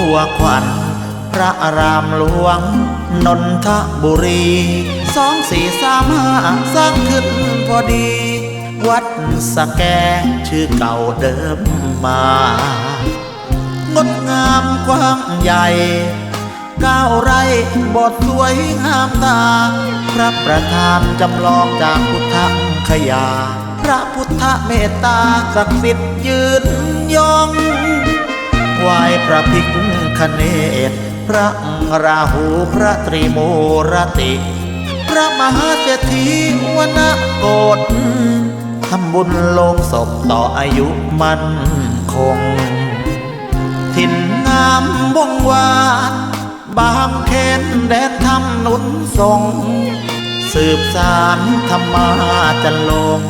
วัวขวัญพระอารามหลวง นนทบุรีสองสี่สามห้าสร้างขึ้นพอดี วัดสะแกชื่อเก่าเดิมมา งดงามกว้างใหญ่ก้าวไร่บทสวยงามตา พระประธานจำลองจากพุทธคยา พระพุทธเมตตาศักดิ์สิทธิ์ยืนยง ไหวพระภิกขเนศพระราหูพระตรีโมรติ พระมหาเศรษฐีวนโกฏทำบุญลงศพต่ออายุมันคง ถิ่นงามวงวานบางเขนแดนทำนุนทรง สืบสารธรรมาจันลง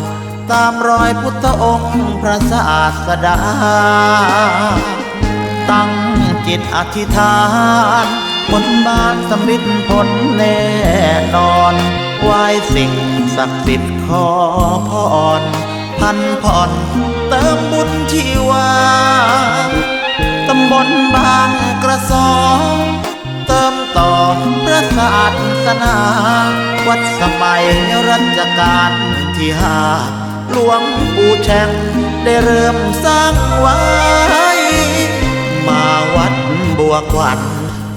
ตามรอยพุทธองค์พระศาสดา ตั้งจิตอธิษฐานบนบานสำริดผลแน่นอนไหวสิ่งศักดิ์สิทธิ์ขอพรพันผ่อนเติมบุญชีวาตำบลบางกระสองเติมต่อพระศาสนา วัดสมัยรัชกาลที่ห้าหลวงปู่แช่งได้เริ่มสร้างไว้ มาวัดบัวขวัญ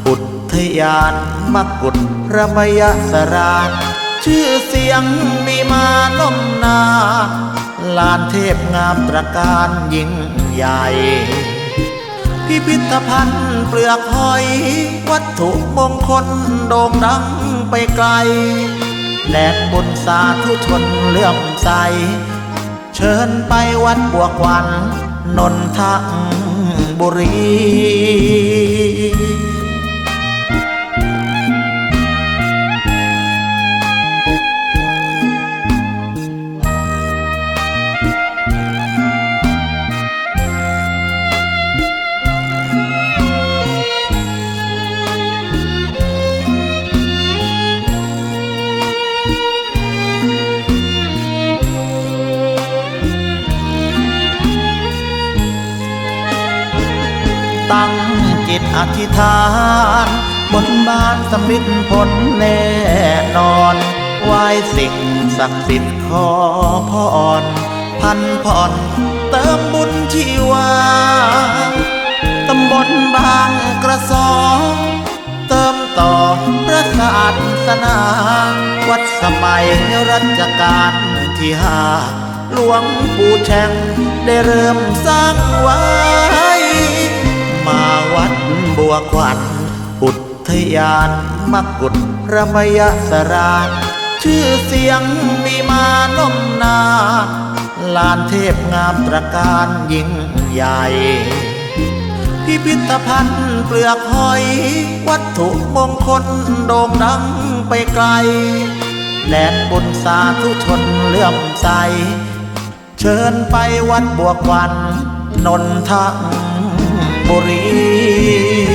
อุทยานมกุฎระมยสรานชื่อเสียงมีมานมนา ลานเทพงามตระการยิ่งใหญ่ พิพิธภัณฑ์เปลือกหอย วัตถุมงคลโด่งดังไปไกลแดดบนสาธุชนเลื่อมใส เชิญไปวัดบวกวันนนท บุรี จิตอธิษฐาน บนบานสำริดผลแน่นอนไหว้สิ่งศักดิ์สิทธิ์ขอพรพันผ่อนเติมบุญชีวาตำบลบางกระสองเติมต่อพระศาสนา วัดสมัยรัชกาลที่ห้าหลวงปู่แช่งได้เริ่มสร้างไว้มาวัด บัวขวัญอุทยานมกุฎระมยสรานชื่อเสียงมีมานมนา ลานเทพงามตระการยิ่งใหญ่ พิพิธภัณฑ์เปลือกหอย วัตถุมงคลโด่งดังไปไกลแดนบนสาธุชนเลื่อมใส เชิญไปวัดบวกวันนนท บุรี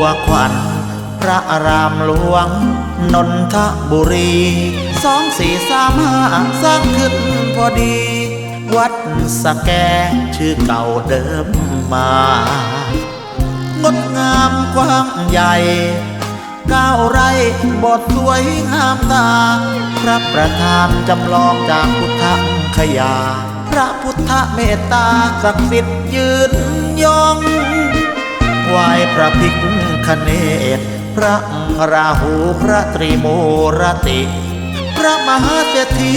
วขวัญพระอารามหลวง นนทบุรีสองสี่สามห้าสร้างขึ้นพอดี วัดสะแกชื่อเก่าเดิมมา งดงามกว้างใหญ่ก้าวไร่บทสวยงามตา พระประธานจำลองจากพุทธคยา พระพุทธเมตตาศักดิ์สิทธิ์ยืนยง ไหวพระภิกขเนศพระราหูพระตรีโมรติ พระมหาเศรษฐี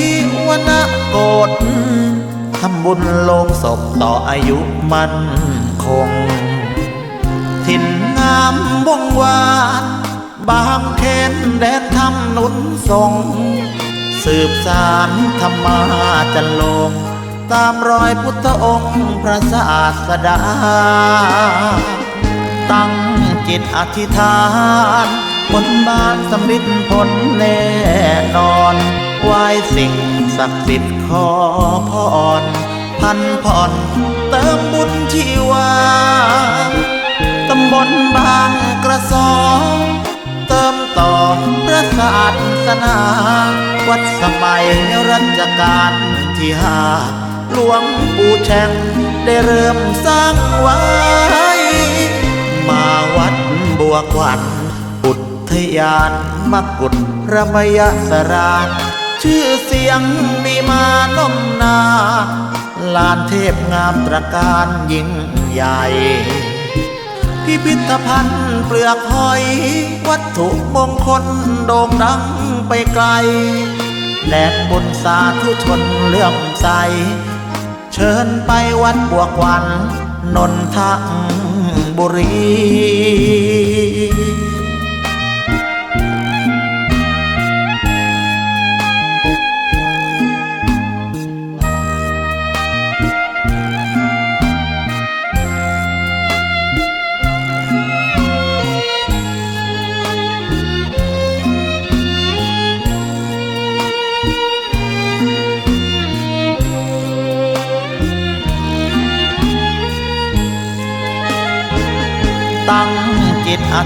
วนโกฏทำบุญลงศพต่ออายุมันคงถิ่นงามวงวานบางเขนแดนทำนุนทรง สืบสารธรรมาจันลงตามรอยพุทธองค์พระศาสดา ตั้งจิตอธิษฐานบนบานสำริดผลแน่นอนไหวสิ่งศักดิ์สิทธิ์ขอพรพันผ่อนเติมบุญชีวาตำบลบางกระสองเติมต่อพระศาสนา วัดสมัยรัชกาลที่ห้าหลวงปู่แช่งได้เริ่มสร้างไว้มาวัด วขวัญอุทยานมกุฎระมยสรานชื่อเสียงมีมานมนา ลานเทพงามตระการยิ่งใหญ่ พิพิธภัณฑ์เปลือกหอย วัตถุมงคลโด่งดังไปไกลแดนบุญสาธุชนเลื่อมใส เชิญไปวัดบวกวันนนทบุรี ตั้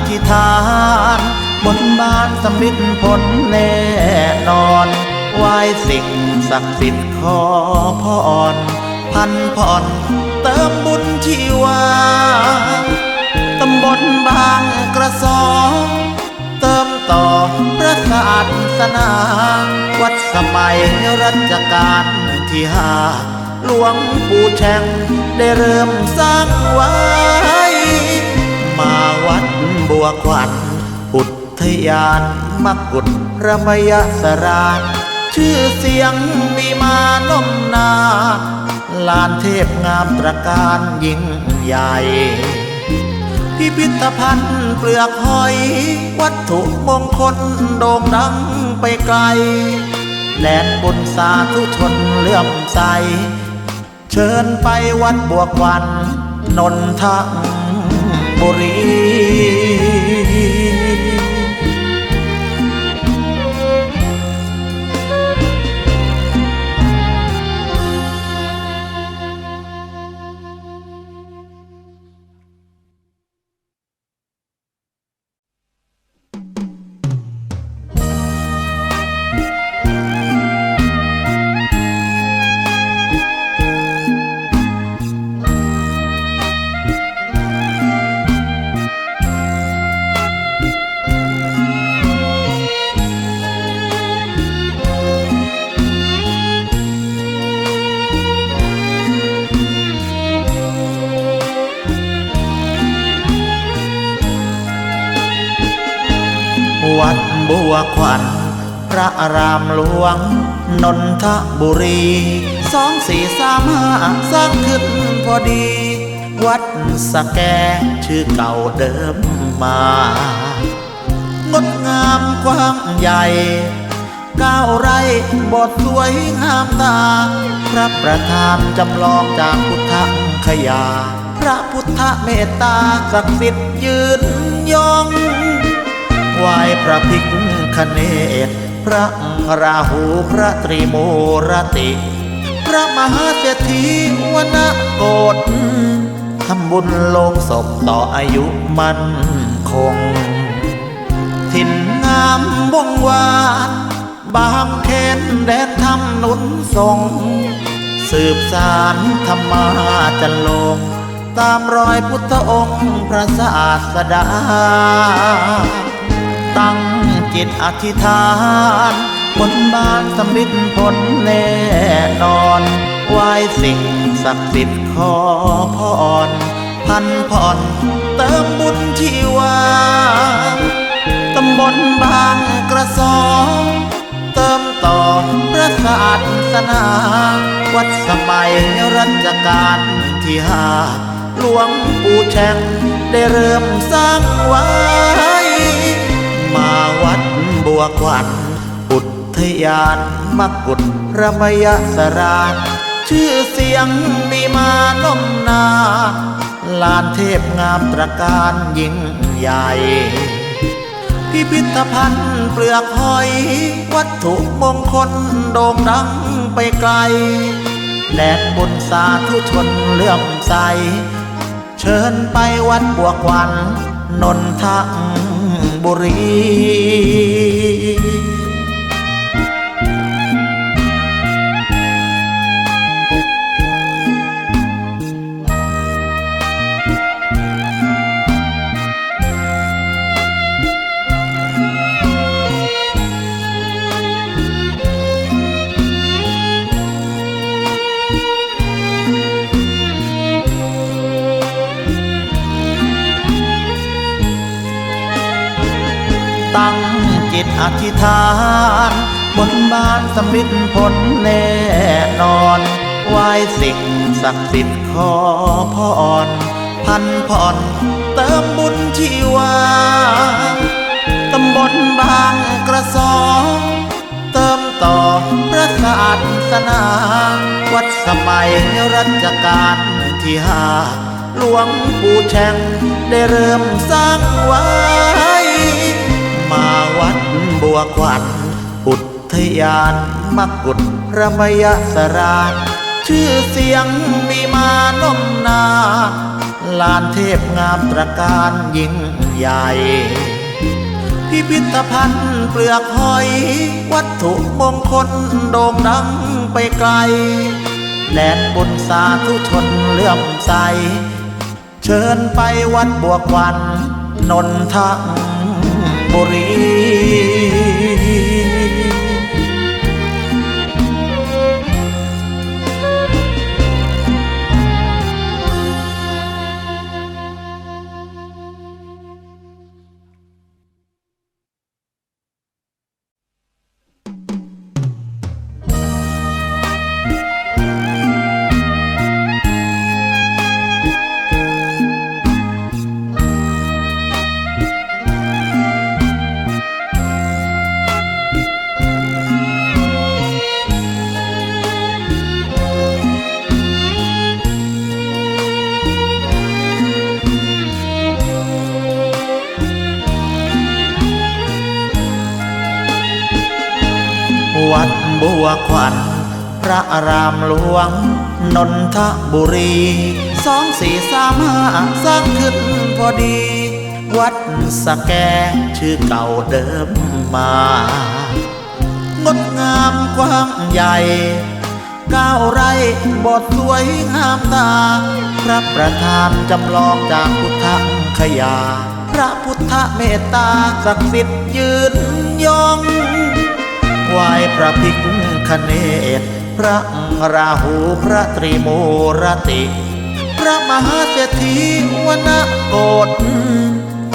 ธิษฐานบนบานสำริดผลแน่นอนไหว้สิ่งศักดิ์สิทธิ์ขอพรพันผ่อนเติมบุญชีวาตำบลบางกระสองเติมต่อพระศาสนา วัดสมัยรัชกาลที่ห้าหลวงปู่แช่งได้เริ่มสร้างไว้มาวัด วขวัญอุทยานมกุฎระมยสรานชื่อเสียงมีมานมนา ลานเทพงามตระการยิ่งใหญ่ พิพิธภัณฑ์เปลือกหอย วัตถุมงคลโด่งดังไปไกลแดนบุญสาธุชนเลื่อมใส เชิญไปวัดบวกวัน นนทบุรี วขวัญ พระอารามหลวง นนทบุรีสองสี่สามห้าสร้างขึ้นพอดี วัดสแกชื่อเก่าเดิมมา งดงามกว้างใหญ่ก้าวไร่บทสวยงามตา พระประธานจำลองจากพุทธคยา พระพุทธเมตตาศักดิ์สิทธิ์ยืนยงไหวพระพิก คเนศพระราหูพระตรีโมรติ พระมหาเศรษฐีวนโกฏทำบุญลงศพต่ออายุมันคง ถิ่นงามวงวานบางเขนแดนทำนุนทรง สืบสารธรรมาจันลงตามรอยพุทธองค์พระศาสดาตั้ง จิตอธิษฐานบนบานสำริดผลแน่นอนไหวสิ่งศักดิ์สิทธิ์ขอพรพันผ่อนเติมบุญชีวาตำบลบางกระสองเติมต่อพระศาสนา วัดสมัยรัชกาลที่ห้าหลวงปู่แช่งได้เริ่มสร้างไว้ มาวัดบัวขวัญอุทยานมกุฎระมยสรานชื่อเสียงมีมานมนา ลานเทพงามตระการยิ่งใหญ่ พิพิธภัณฑ์เปลือกหอย วัตถุมงคลโด่งดังไปไกลแดนบนสาธุชนเลื่อมใส เชิญไปวัดบัวกวันนนท บุรี อธิษฐานบนบานสำลิดผลแน่นอนไหว้สิ่งศักดิ์สิทธิ์ขอพรพันผ่อนเติมบุญชีวาตำบลบางกระสอเติมต่อพระศาสนาวัดสมัยรัชกาลที่ห้าหลวงปู่แช่งได้เริ่มสร้างไว้มาวัด วขวัญอุทยานมกุฎระมยสรานชื่อเสียงมีมานมนา ลานเทพงามตระการยิ่งใหญ่ พิพิธภัณฑ์เปลือกหอย วัตถุมงคลโด่งดังไปไกลแดนบนสาธุชนเลื่อมใส เชิญไปวัดบัวควันนนท บุรี ขวัญ พระอารามหลวง นนทบุรีสองสี่สามห้าสร้างขึ้นพอดี วัดสแกชื่อเก่าเดิมมา งดงามกว้างใหญ่ก้าวไรบทสวยงามตา พระประธานจำลองจากพุทธคยา พระพุทธเมตตาศักดิ์สิทธิ์ยืนยงไหวพระพิก คเนศพระราหูพระตรีมูรติ พระมหาเศรษฐีวนโกฏ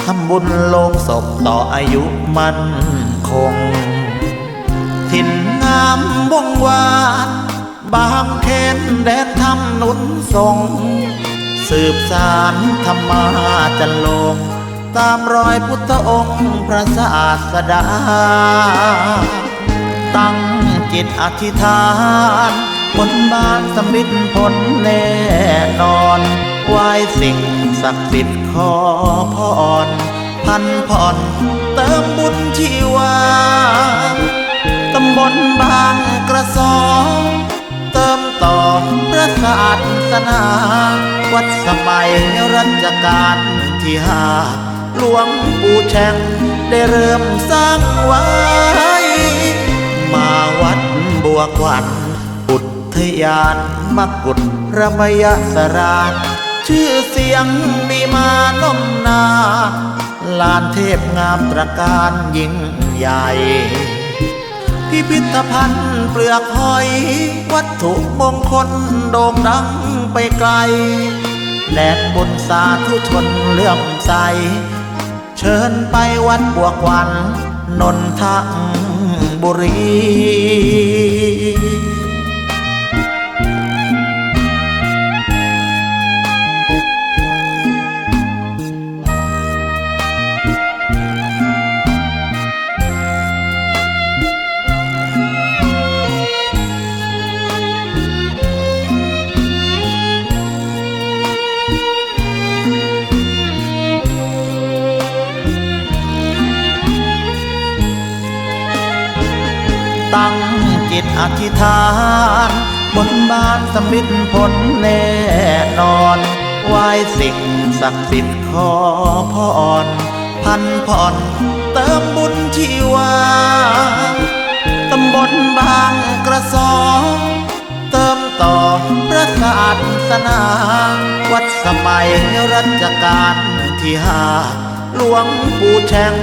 ทำบุญลงศพต่ออายุมันคง ถิ่นงามวงวานบางเขนแดนทำนุนทรง สืบสารธรรมาจันลงตามรอยพุทธองค์พระศาสดา ตั้ง จิตอธิษฐานบนบานสำลิดผลแน่นอนไหวสิ่งศักดิ์สิทธิ์ขอพรพันผ่อนเติมบุญชีวาตำบลบางกระสอเติมต่อพระศาสนา วัดสมัยรัชกาลที่ห้าหลวงปู่แช่งได้เริ่มสร้างไว้มาวัด บัวขวัญอุทยานมกุฎระมยสรานชื่อเสียงมีมานมนา ลานเทพงามตระการยิ่งใหญ่ พิพิธภัณฑ์เปลือกหอย วัตถุมงคลโด่งดังไปไกลแดนบนสาธุชนเลื่อมใส เชิญไปวัดบัวควันนนท บุรี อธิษฐานบนบานสำลิดผลแน่นอนไหว้สิ่งศักดิ์สิทธิ์ขอพรพันผ่อนเติมบุญชีวาตำบลบางกระสอเติมต่อพระศาสนา วัดสมัยรัชกาลที่ห้าหลวงปู่แช่ง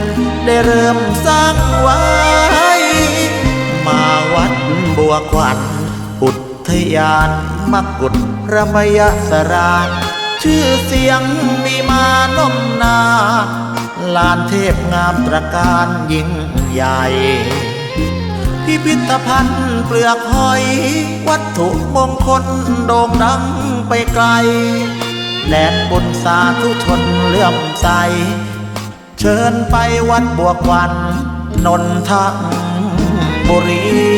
ได้เริ่มสร้างไว้มาวัด บัวขวัญอุทยานมกุฎระมยสรานชื่อเสียงมีมานมนา ลานเทพงามตระการยิ่งใหญ่ พิพิธภัณฑ์เปลือกหอย วัตถุมงคลโด่งดังไปไกลแดนบุญสาธุชนเลื่อมใส เชิญไปวัดบวกวัน นนทบุรี